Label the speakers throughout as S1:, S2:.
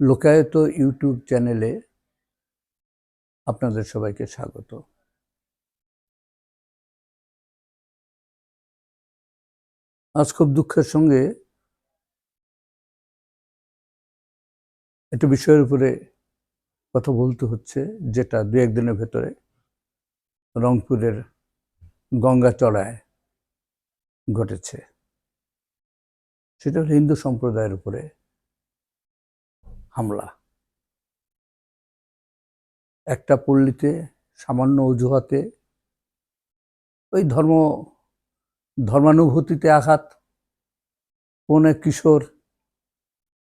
S1: লোকায়ত YouTube চ্যানেলে আপনাদের সবাইকে স্বাগত। আজ খুব দুঃখের সঙ্গে একটা বিষয়ের উপরে কথা বলতে হচ্ছে, যেটা দু একদিনের ভেতরে রংপুরের গঙ্গাচড়ায় ঘটেছে। সেটা হলো হিন্দু সম্প্রদায়ের উপরে হামলা। একটা পল্লীতে সামান্য অজুহাতে ওই ধর্ম, ধর্মানুভূতিতে আঘাত, কোন এক কিশোর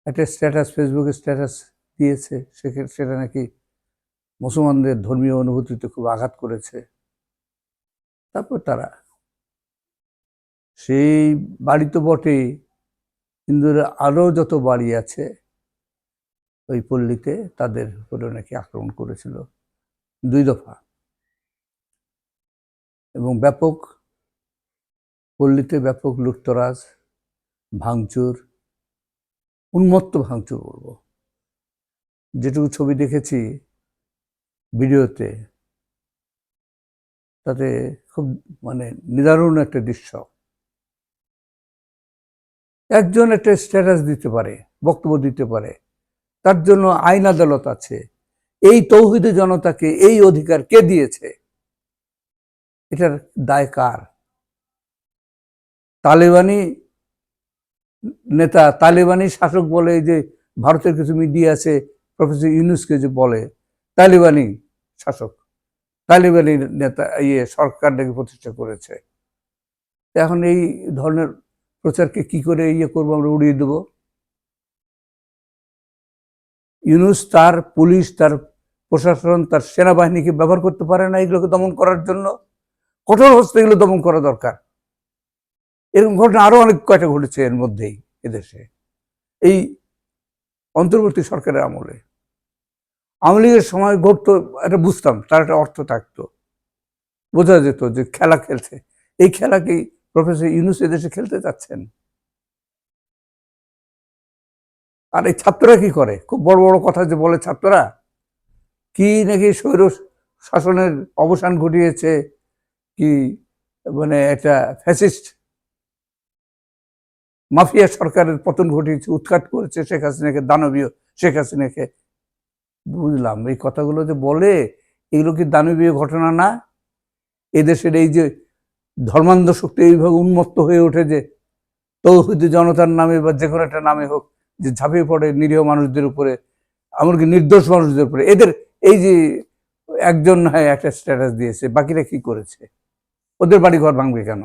S1: একটা স্ট্যাটাস ফেসবুকে স্ট্যাটাস দিয়েছে সেক্ষেত্রে সেটা নাকি মুসলমানদের ধর্মীয় অনুভূতিতে খুব আঘাত করেছে। তারপর তারা সেই বাড়ি তো বটেই হিন্দুরা আরও যত বাড়ি আছে ওই পল্লীতে তাদের উপরে নাকি আক্রমণ করেছিল দুই দফা। এবং ব্যাপক পল্লীতে ব্যাপক লুটতরাজ, ভাঙচুর, উন্মত্ত ভাঙচুর করব যেটুকু ছবি দেখেছি ভিডিওতে, তাতে খুব মানে নিদারুণ একটা দৃশ্য। একজন একটা স্ট্যাটাস দিতে পারে, বক্তব্য দিতে পারে। তার জন্য আইন আদালত আছে। এই তৌহিদে জনতাকে এই অধিকার কে দিয়েছে? এটার দায় কার? তালেবানি নেতা, তালেবানি শাসক বলে যে ভারতের কিছু মিডিয়া আছে, প্রফেসর ইউনুসকে যে বলে, তালেবানি শাসক, তালেবানি নেতা ইয়ে সরকার নাকি প্রতিষ্ঠা করেছে। এখন এই ধরনের প্রচারকে কি করে ইয়ে করব, আমরা উড়িয়ে দেবো? ইউনুস তার পুলিশ, তার প্রশাসন, তার সেনাবাহিনীকে ব্যবহার করতে পারে না এগুলোকে দমন করার জন্য। কঠোর হস্তে এগুলো দমন করা দরকার। এরকম ঘটনা আরও অনেক কয়টা ঘটেছে এর মধ্যেই এদেশে। এই অন্তর্বর্তী সরকারের আমলে। আওয়ামী লীগের সময় ঘটতো, এটা বুঝতাম, তার একটা অর্থ থাকতো। বোঝা যেত যে খেলা খেলছে। এই খেলা কি প্রফেসর ইউনুস এদেশে খেলতে চাচ্ছেন আর এই ছাত্ররা কি করে? খুব বড় বড় কথা যে বলে ছাত্ররা, কি নাকি স্বৈর শাসনের অবসান ঘটিয়েছে? কি মানে একটা ফ্যাসিস্ট মাফিয়া সরকারের পতন ঘটিয়েছে, উৎখাত করেছে শেখ হাসিনাকে, দানবীয় শেখ হাসিনাকে। বুঝলাম, এই কথাগুলো যে বলে, এগুলো কি দানবীয় ঘটনা না? এদেশের এই যে ধর্মান্ধ শক্তি এইভাবে উন্মত্ত হয়ে ওঠে যে তৌহিদ জনতার নামে বা যে কোনো একটা নামে হোক যে ঝাঁপিয়ে পড়ে নিরীহ মানুষদের উপরে, এমনকি নির্দোষ মানুষদের উপরে। এদের এই যে একজন হয়, একটা স্ট্যাটাস দিয়েছে, বাকিরা কি করেছে? ওদের বাড়ি ঘর ভাঙবে কেন?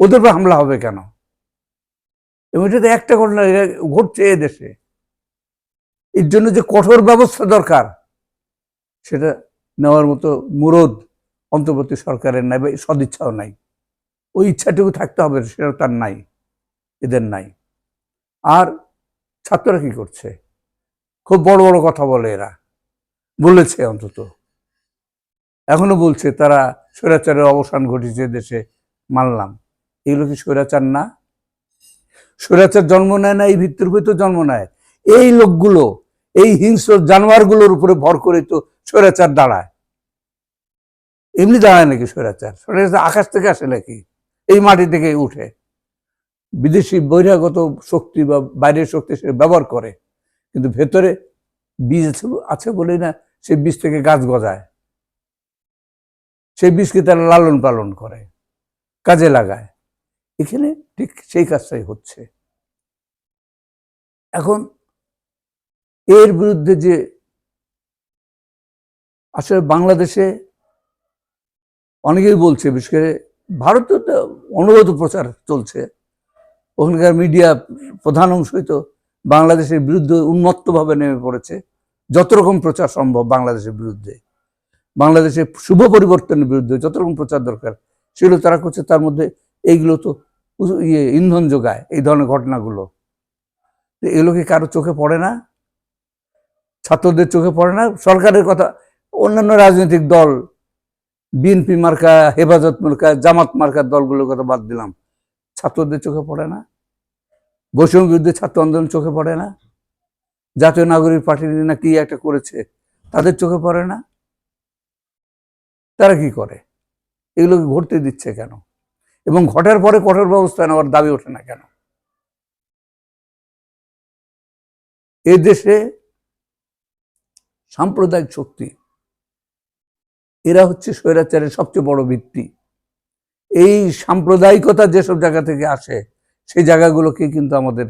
S1: ওদের উপর হামলা হবে কেন? এবং এটা তো একটা ঘটনা ঘটছে এ দেশে। এর জন্য যে কঠোর ব্যবস্থা দরকার, সেটা নেওয়ার মতো মুরদ অন্তর্বর্তী সরকারের নাই বা সদিচ্ছাও নাই। ওই ইচ্ছাটুকু থাকতে হবে সেটাও তার নাই, এদের নাই। আর ছাত্ররা কি করছে? খুব বড় বড় কথা বলে এরা। বলেছে অন্তত। এখনও বলছে, তারা স্বৈরাচারের অবসান ঘটেছে দেশে, মানলাম। এগুলো কি স্বৈরাচার না? স্বৈরাচার জন্ম নেয় না, এই ভিত্তির উপরে তো জন্ম নেয়। এই লোকগুলো, এই হিংস্র জানোয়ারগুলোর উপরে ভর করে তো স্বৈরাচার দাঁড়ায়। এমনি দাঁড়ায় নাকি স্বৈরাচার? স্বৈরাচার আকাশ থেকে আসে নাকি? এই মাটি থেকে উঠে। বিদেশি বহিরাগত শক্তি বা বাইরের শক্তি সে ব্যবহার করে, কিন্তু ভেতরে বীজ আছে- বলেই না সেই বীজ থেকে গাছ গজায়। সেই বীজকে তারা লালন পালন করে, কাজে লাগায়। এখানে ঠিক সেই কাজটাই হচ্ছে। এখন এর বিরুদ্ধে যে আসলে বাংলাদেশে অনেকেই বলছে, বিশেষ করে ভারতে অনুরোধ প্রচার চলছে। ওখানকার মিডিয়া প্রধান অংশই তো বাংলাদেশের বিরুদ্ধে উন্মত্তভাবে নেমে পড়েছে। যত রকম প্রচার সম্ভব বাংলাদেশের বিরুদ্ধে। বাংলাদেশের শুভ পরিবর্তনের বিরুদ্ধে যত রকম প্রচার দরকার, সেগুলো তারা করছে, তার মধ্যে এইগুলো তো ইয়ে ইন্ধন যোগায়, এই ধরনের ঘটনাগুলো। এগুলো কি কারও চোখে পড়ে না? ছাত্রদের চোখে পড়ে না? সরকারের কথা, অন্যান্য রাজনৈতিক দল, বিএনপি মার্কা, হেফাজত মার্কা, জামাত মার্কার দলগুলোর কথা বাদ দিলাম। ছাত্রদের চোখে পড়ে না, বৈষম্য বিরুদ্ধে ছাত্র আন্দোলন চোখে পড়ে না, জাতীয় নাগরিক পার্টি না কি একটা করেছে তাদের চোখে পড়ে না। তারা কি করে? এগুলোকে ঘটতে দিচ্ছে কেন? এবং ঘটার পরে কঠোর ব্যবস্থা নেওয়ার দাবি ওঠে না কেন? এ দেশে সাম্প্রদায়িক শক্তি, এরা হচ্ছে স্বৈরাচারের সবচেয়ে বড় ভিত্তি। এই সাম্প্রদায়িকতা যেসব জায়গা থেকে আসে, সেই জায়গাগুলোকে কিন্তু আমাদের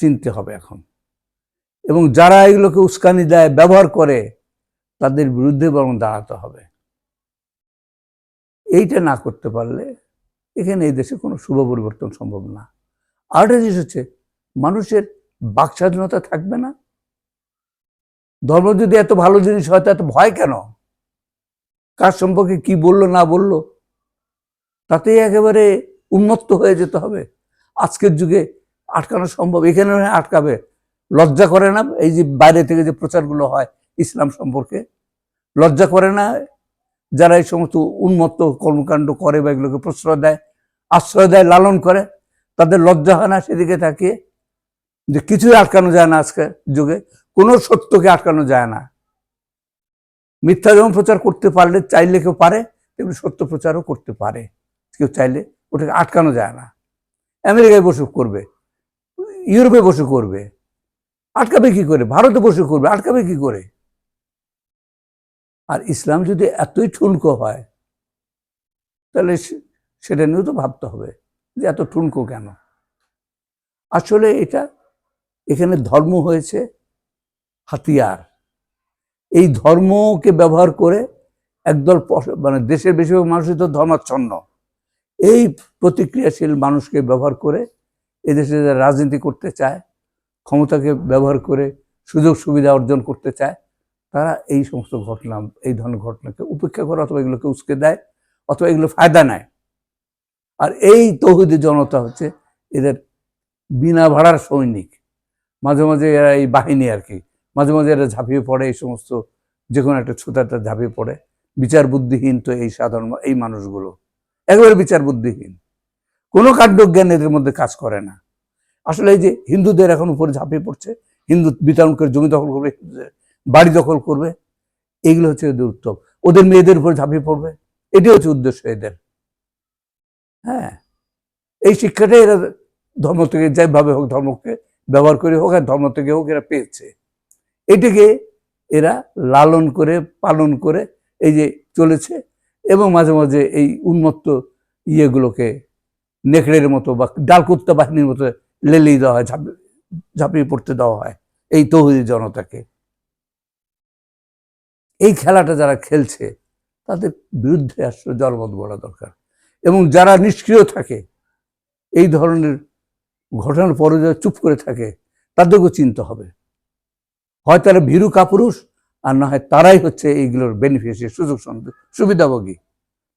S1: চিনতে হবে এখন। এবং যারা এগুলোকে উস্কানি দেয়, ব্যবহার করে, তাদের বিরুদ্ধে বরং দাঁড়াতে হবে। এইটা না করতে পারলে এখানে এই দেশে কোনো শুভ পরিবর্তন সম্ভব না। আরেকটা জিনিস হচ্ছে, মানুষের বাক স্বাধীনতা থাকবে না। ধর্ম যদি এত ভালো জিনিস হয় তো এত ভয় কেন? কার সম্পর্কে কি বলল, না বলল? তাতেই একেবারে উন্মত্ত হয়ে যেতে হবে। আজকের যুগে আটকানো সম্ভব। এখানে আটকাবে। লজ্জা করে না? এই যে বাইরে থেকে যে প্রচারগুলো হয় ইসলাম সম্পর্কে, লজ্জা করে না? যারা এই সমস্ত উন্মত্ত কর্মকাণ্ড করে বা এগুলোকে প্রশ্রয় দেয়, আশ্রয় দেয়, লালন করে, তাদের লজ্জা হয় না? সেদিকে তাকিয়ে যে কিছুই আটকানো যায় না আজকে যুগে। কোনো সত্যকে আটকানো যায় না। মিথ্যা যেমন প্রচার করতে পারলে, চাইলে কেউ পারে, তেমনি সত্য প্রচারও করতে পারে। কেউ চাইলে ওটাকে আটকানো যায় না। আমেরিকায় বসে করবে, ইউরোপে বসে করবে। আটকাবে কি করে? ভারতে বসে করবে, আটকাবে কি করে? আর ইসলাম যদি এতই ঠুনকো হয়, তাহলে সেটা নিয়েও তো ভাবতে হবে যে এত ঠুনকো কেন? আসলে এটা, এখানে ধর্ম হয়েছে হাতিয়ার। এই ধর্মকে ব্যবহার করে একদল মানে দেশের বেশিরভাগ মানুষই তো ধর্মাচ্ছন্ন। এই প্রতিক্রিয়াশীল মানুষকে ব্যবহার করে এদেশে যারা রাজনীতি করতে চায়, ক্ষমতাকে ব্যবহার করে সুযোগ সুবিধা অর্জন করতে চায়, তারা এই সমস্ত ঘটনা, এই ধরনের ঘটনাকে উপেক্ষা করে অথবা এগুলোকে উস্কে দেয় অথবা এগুলো ফায়দা নেয়। আর এই তৌহিদি জনতা হচ্ছে এদের বিনা ভাড়ার সৈনিক। মাঝে মাঝে এরা এই বাহিনী আর কি, মাঝে মাঝে এরা ঝাঁপিয়ে পড়ে এই সমস্ত যে কোনো একটা ছুতাটা ঝাঁপিয়ে পড়ে। বিচার বুদ্ধিহীন তো এই সাধারণ, এই মানুষগুলো। একেবারে বিচার বুদ্ধিহীন। কোনো কাণ্ডজ্ঞান এদের মধ্যে কাজ করে না। আসলে এই যে হিন্দুদের এখন উপরে ঝাঁপিয়ে পড়ছে, হিন্দু বিতরণ করে জমি দখল করবে বাড়ি দখল করবে, এগুলো হচ্ছে এদের উত্তম। ওদের মেয়েদের উপরে ঝাঁপিয়ে পড়বে, এটি হচ্ছে উদ্দেশ্য এদের। হ্যাঁ এই শিক্ষাটাই এরা ধর্ম থেকে যেভাবে হোক ধর্মকে ব্যবহার করে হোক আর ধর্ম থেকে হোক এরা পেয়েছে। এটাকে এরা লালন করে, পালন করে এই যে চলেছে এবং মাঝে মাঝে এই উন্মত্ত ইয়েগুলোকে নেকড়ের মতো বা ডালকুত্তা বাহিনীর মতো লেলিয়ে দেওয়া হয় ঝাঁপিয়ে ঝাঁপিয়ে পড়তে দেওয়া হয় এই তৌহিদি জনতাকে। এই খেলাটা যারা খেলছে, তাদের বিরুদ্ধে আসলে জনমত বলা দরকার। এবং যারা নিষ্ক্রিয় থাকে, এই ধরনের ঘটনার পরে যারা চুপ করে থাকে, তাদেরকেও চিনতে হবে। হয় তারা ভীরু কাপুরুষ আর না হয় তারাই হচ্ছে এইগুলোর বেনিফিশিয়ারি সুযোগ সুবিধাভোগী।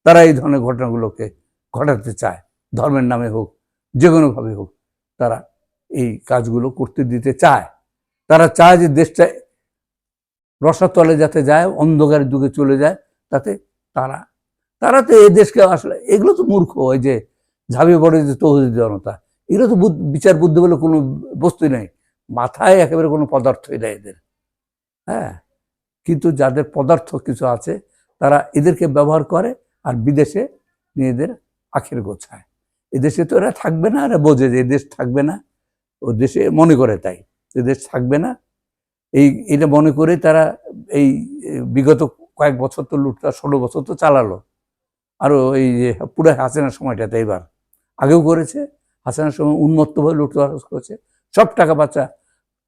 S1: তারা এই ধরনের ঘটনাগুলোকে ঘটাতে চায়। ধর্মের নামে হোক যে কোনোভাবে হোক, তারা এই কাজগুলো করতে দিতে চায়। তারা চায় যে দেশটা রসাতলে যাতে যায়, অন্ধকারের যুগে চলে যায়, তাতে তারা তারা তো এই দেশকে আসলে এগুলো তো মূর্খ, ওই যে ঝাঁপিয়ে পড়ে যে তৌহিদি জনতা। এগুলো তো বিচার বুদ্ধি বলে কোনো বস্তুই নেই। মাথায় একেবারে কোনো পদার্থই নেই এদের। হ্যাঁ? কিন্তু যাদের পদার্থ কিছু আছে, তারা এদেরকে ব্যবহার করে আর বিদেশে নিজেদের আখের গোছায়। এদেশে তো এরা থাকবে না, এরা বোঝে যে এদেশ থাকবে না। ও দেশে মনে করে তাই এদেশ থাকবে না। এই, এটা মনে করে তারা এই বিগত কয়েক বছর তো লুটটা ষোলো বছর তো চালালো। আরও এই যে পুরো হাসিনার সময়টাতে এবার। আগেও করেছে, হাসিনার সময় উন্মত্তভাবে লুটতরাজ করেছে। সব টাকা বাচ্চা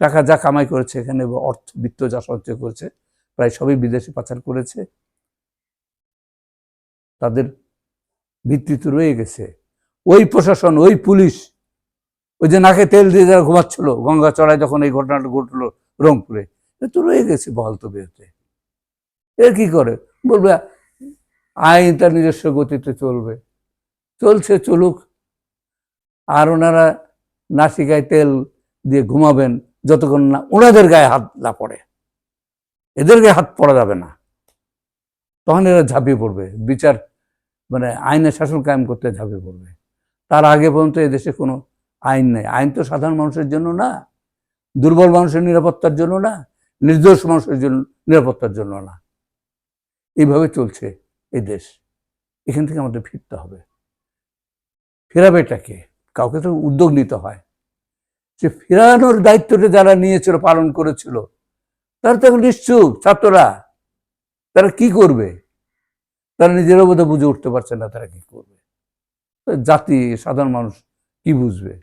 S1: টাকা যা কামাই করেছে, এখানে অর্থ, বিত্ত যা সঞ্চয় করেছে প্রায় সবই বিদেশে পাচার করেছে। তাদের ভিত্তিতে রয়ে গেছে। ওই প্রশাসন, ওই পুলিশ, ওই যে নাকে তেল দিয়ে যারা ঘুমাচ্ছিল, গঙ্গা চড়ায় যখন এই ঘটনাটা ঘটলো রংপুরে তো রয়ে গেছে বহাল তবিয়তে এর কি করে? বলবে, আইন তার নিজস্ব গতিতে চলবে। চলছে, চলুক। আর ওনারা নাসিকায় তেল দিয়ে ঘুমাবেন, যতক্ষণ না ওনাদের গায়ে হাত না পড়ে। এদের গায়ে হাত পড়া যাবে না। তখন এরা ঝাঁপিয়ে পড়বে। বিচার মানে আইনের শাসন কায়েম করতে ঝাঁপিয়ে পড়বে। তার আগে পর্যন্ত এদেশে কোনো আইন নেই। আইন তো সাধারণ মানুষের জন্য না। দুর্বল মানুষের নিরাপত্তার জন্য না। নির্দোষ মানুষের জন্য, নিরাপত্তার জন্য না। এইভাবে চলছে এই দেশ। এখান থেকে আমাদের ফিরতে হবে। ফেরাবেটাকে কাউকে তো উদ্যোগ নিতে হয়। যে ফেরানোর দায়িত্বটা যারা নিয়েছিল, পালন করেছিল তারা তো এখন নিশ্চুপ ছাত্ররা। তারা কি করবে? তারা নিজেরা বোধহয় বুঝে উঠতে পারছে না তারা কি করবে। জাতি, সাধারণ মানুষ কি বুঝবে?